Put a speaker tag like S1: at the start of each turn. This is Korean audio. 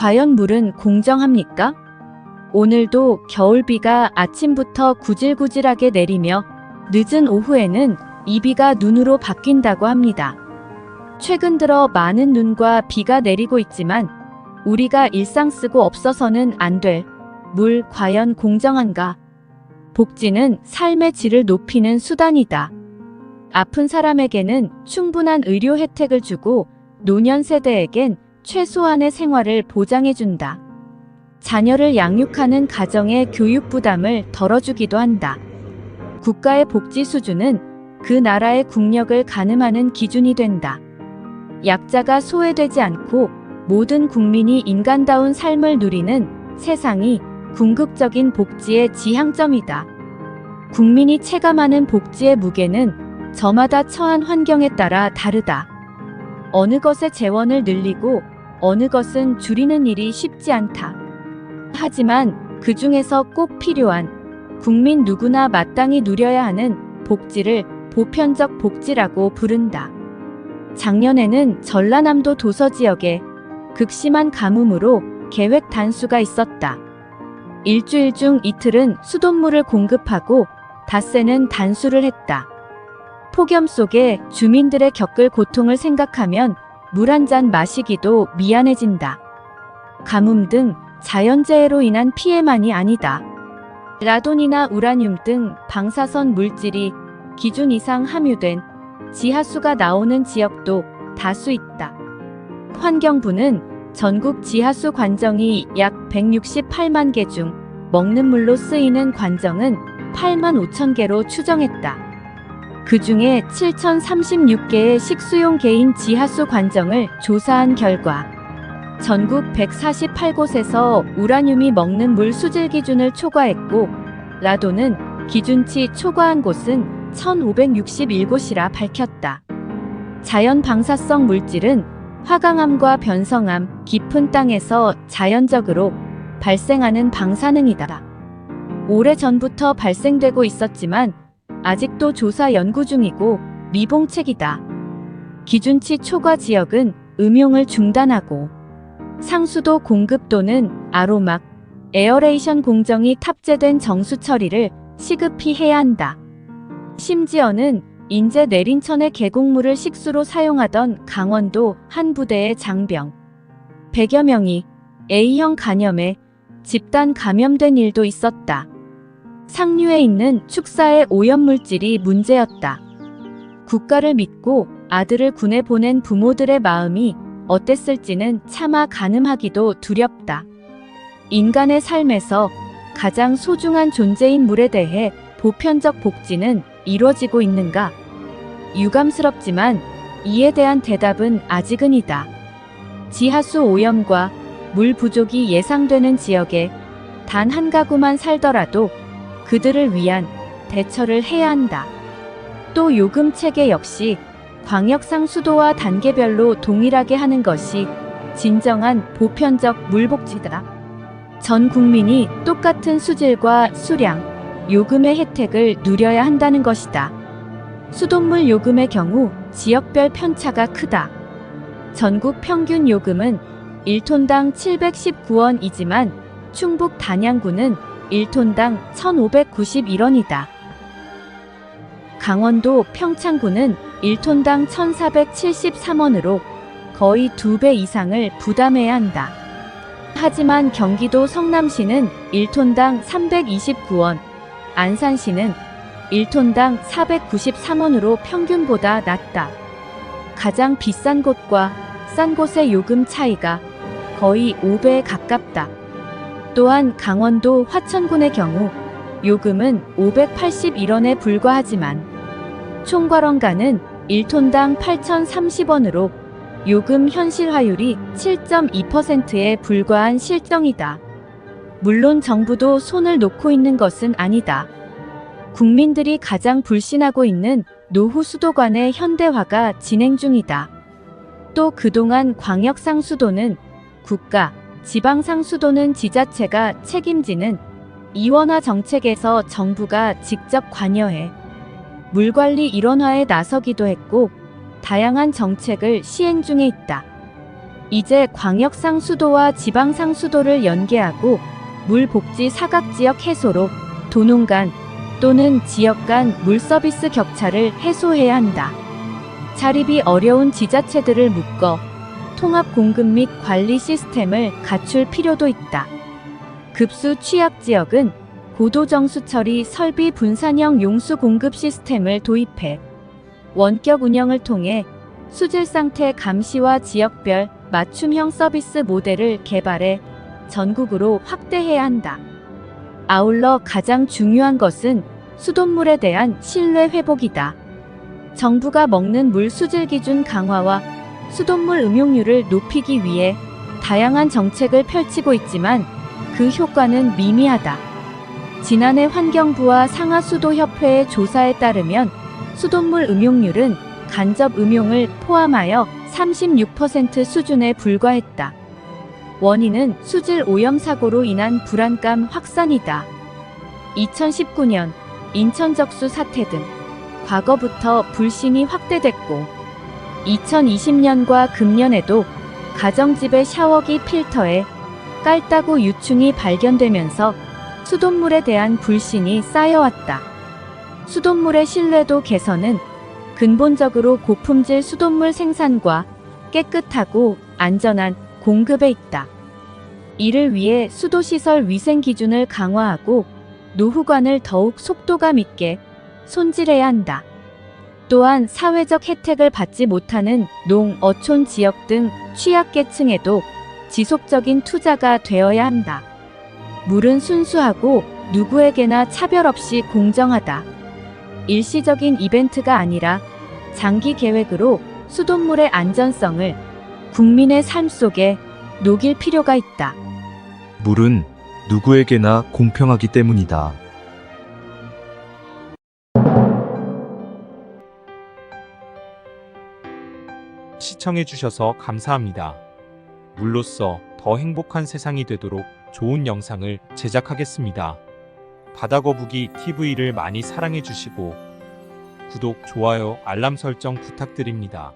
S1: 과연 물은 공정합니까? 오늘도 겨울비가 아침부터 구질구질하게 내리며 늦은 오후에는 이 비가 눈으로 바뀐다고 합니다. 최근 들어 많은 눈과 비가 내리고 있지만 우리가 일상 쓰고 없어서는 안 될 물 과연 공정한가? 복지는 삶의 질을 높이는 수단이다. 아픈 사람에게는 충분한 의료 혜택을 주고 노년 세대에겐 최소한의 생활을 보장해준다. 자녀를 양육하는 가정의 교육 부담을 덜어주기도 한다. 국가의 복지 수준은 그 나라의 국력을 가늠하는 기준이 된다. 약자가 소외되지 않고 모든 국민이 인간다운 삶을 누리는 세상이 궁극적인 복지의 지향점이다. 국민이 체감하는 복지의 무게는 저마다 처한 환경에 따라 다르다. 어느 것의 재원을 늘리고 어느 것은 줄이는 일이 쉽지 않다. 하지만 그 중에서 꼭 필요한 국민 누구나 마땅히 누려야 하는 복지를 보편적 복지라고 부른다. 작년에는 전라남도 도서 지역에 극심한 가뭄으로 계획 단수가 있었다. 일주일 중 이틀은 수돗물을 공급하고 닷새는 단수를 했다. 폭염 속에 주민들의 겪을 고통을 생각하면 물 한 잔 마시기도 미안해진다. 가뭄 등 자연재해로 인한 피해만이 아니다. 라돈이나 우라늄 등 방사선 물질이 기준 이상 함유된 지하수가 나오는 지역도 다수 있다. 환경부는 전국 지하수 관정이 약 168만 개 중 먹는 물로 쓰이는 관정은 8만 5천 개로 추정했다. 그 중에 7,036개의 식수용 개인 지하수 관정을 조사한 결과 전국 148곳에서 우라늄이 먹는 물 수질 기준을 초과했고 라돈은 기준치 초과한 곳은 1,561곳이라 밝혔다. 자연 방사성 물질은 화강암과 변성암, 깊은 땅에서 자연적으로 발생하는 방사능이다. 오래 전부터 발생되고 있었지만 아직도 조사 연구 중이고 미봉책이다. 기준치 초과 지역은 음용을 중단하고 상수도 공급 또는 아로막, 에어레이션 공정이 탑재된 정수 처리를 시급히 해야 한다. 심지어는 인제 내린천의 계곡물을 식수로 사용하던 강원도 한 부대의 장병 100여 명이 A형 간염에 집단 감염된 일도 있었다. 상류에 있는 축사의 오염물질이 문제였다. 국가를 믿고 아들을 군에 보낸 부모들의 마음이 어땠을지는 차마 가늠하기도 두렵다. 인간의 삶에서 가장 소중한 존재인 물에 대해 보편적 복지는 이루어지고 있는가? 유감스럽지만 이에 대한 대답은 아직은 이다. 지하수 오염과 물 부족이 예상되는 지역에 단 한 가구만 살더라도 그들을 위한 대처를 해야 한다. 또 요금 체계 역시 광역상 수도와 단계별로 동일하게 하는 것이 진정한 보편적 물복지다. 전 국민이 똑같은 수질과 수량, 요금의 혜택을 누려야 한다는 것이다. 수돗물 요금의 경우 지역별 편차가 크다. 전국 평균 요금은 1톤당 719원이지만 충북 단양구는 1톤당 1,591원이다. 강원도 평창구는 1톤당 1,473원으로 거의 2배 이상을 부담해야 한다. 하지만 경기도 성남시는 1톤당 329원, 안산시는 1톤당 493원으로 평균보다 낮다. 가장 비싼 곳과 싼 곳의 요금 차이가 거의 5배에 가깝다. 또한 강원도 화천군의 경우 요금은 581원에 불과하지만 총괄원가는 1톤당 8,030원으로 요금 현실화율이 7.2%에 불과한 실정이다. 물론 정부도 손을 놓고 있는 것은 아니다. 국민들이 가장 불신하고 있는 노후 수도관의 현대화가 진행 중이다. 또 그동안 광역상 수도는 국가, 지방상수도는 지자체가 책임지는 이원화 정책에서 정부가 직접 관여해 물관리 일원화에 나서기도 했고 다양한 정책을 시행 중에 있다. 이제 광역 상수도와 지방 상수도를 연계하고 물 복지 사각 지역 해소로 도농 간 또는 지역 간 물 서비스 격차를 해소해야 한다. 자립이 어려운 지자체들을 묶어 통합 공급 및 관리 시스템을 갖출 필요도 있다. 급수 취약 지역은 고도 정수 처리 설비 분산형 용수 공급 시스템을 도입해 원격 운영을 통해 수질 상태 감시와 지역별 맞춤형 서비스 모델을 개발해 전국으로 확대해야 한다. 아울러 가장 중요한 것은 수돗물에 대한 신뢰 회복이다. 정부가 먹는 물 수질 기준 강화와 수돗물 음용률을 높이기 위해 다양한 정책을 펼치고 있지만 그 효과는 미미하다. 지난해 환경부와 상하수도협회의 조사에 따르면 수돗물 음용률은 간접 음용을 포함하여 36% 수준에 불과했다. 원인은 수질 오염 사고로 인한 불안감 확산이다. 2019년 인천 적수 사태 등 과거부터 불신이 확대됐고 2020년과 금년에도 가정집의 샤워기 필터에 깔따구 유충이 발견되면서 수돗물에 대한 불신이 쌓여왔다. 수돗물의 신뢰도 개선은 근본적으로 고품질 수돗물 생산과 깨끗하고 안전한 공급에 있다. 이를 위해 수도시설 위생 기준을 강화하고 노후관을 더욱 속도감 있게 손질해야 한다. 또한 사회적 혜택을 받지 못하는 농, 어촌 지역 등 취약계층에도 지속적인 투자가 되어야 한다. 물은 순수하고 누구에게나 차별 없이 공정하다. 일시적인 이벤트가 아니라 장기 계획으로 수돗물의 안전성을 국민의 삶 속에 녹일 필요가 있다.
S2: 물은 누구에게나 공평하기 때문이다.
S3: 시청해주셔서 감사합니다. 물로써 더 행복한 세상이 되도록 좋은 영상을 제작하겠습니다. 바다거북이 TV를 많이 사랑해주시고 구독, 좋아요, 알람 설정 부탁드립니다.